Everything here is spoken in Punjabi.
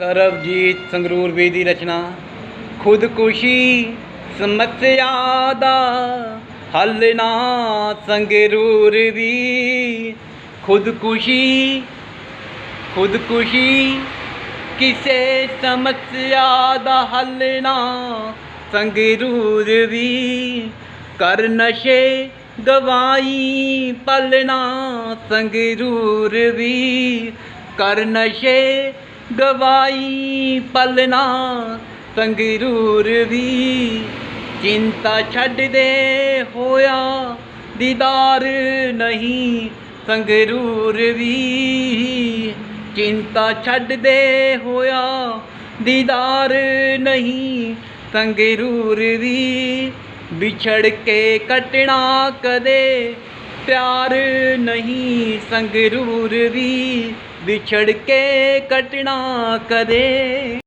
ਸਰਬਜੀਤ ਸੰਗਰੂਰ ਵੀ ਦੀ ਰਚਨਾ। ਖੁਦਕੁਸ਼ੀ ਸਮੱਸਿਆ ਦਾ ਹੱਲ ਨਾ ਸੰਗਰੂਰ ਵੀ ਖੁਦਕੁਸ਼ੀ ਖੁਦਕੁਸ਼ੀ ਕਿਸੇ ਸਮੱਸਿਆ ਦਾ ਹੱਲ ਨਾ ਸੰਗਰੂਰ ਵੀ ਕਰ ਨਸ਼ੇ ਗਵਾਈ ਪਲਣਾ ਸੰਗਰੂਰ ਵੀ ਕਰ ਨਸ਼ੇ ਗਵਾਈ ਪਲਣਾ ਸੰਗਰੂਰ ਵੀ। ਚਿੰਤਾ ਛੱਡ ਦੇ ਹੋਇਆ ਦੀਦਾਰ ਨਹੀਂ ਸੰਗਰੂਰ ਵੀ। ਚਿੰਤਾ ਛੱਡ ਦੇ ਹੋਇਆ ਦੀਦਾਰ ਨਹੀਂ ਸੰਗਰੂਰ ਵੀ। ਵਿਛੜ ਕੇ ਕੱਟਣਾ ਕਦੇ ਪਿਆਰ ਨਹੀਂ ਸੰਗਰੂਰ ਵੀ ਵਿਛੜ ਕੇ ਕੱਟਣਾ ਕਦੇ।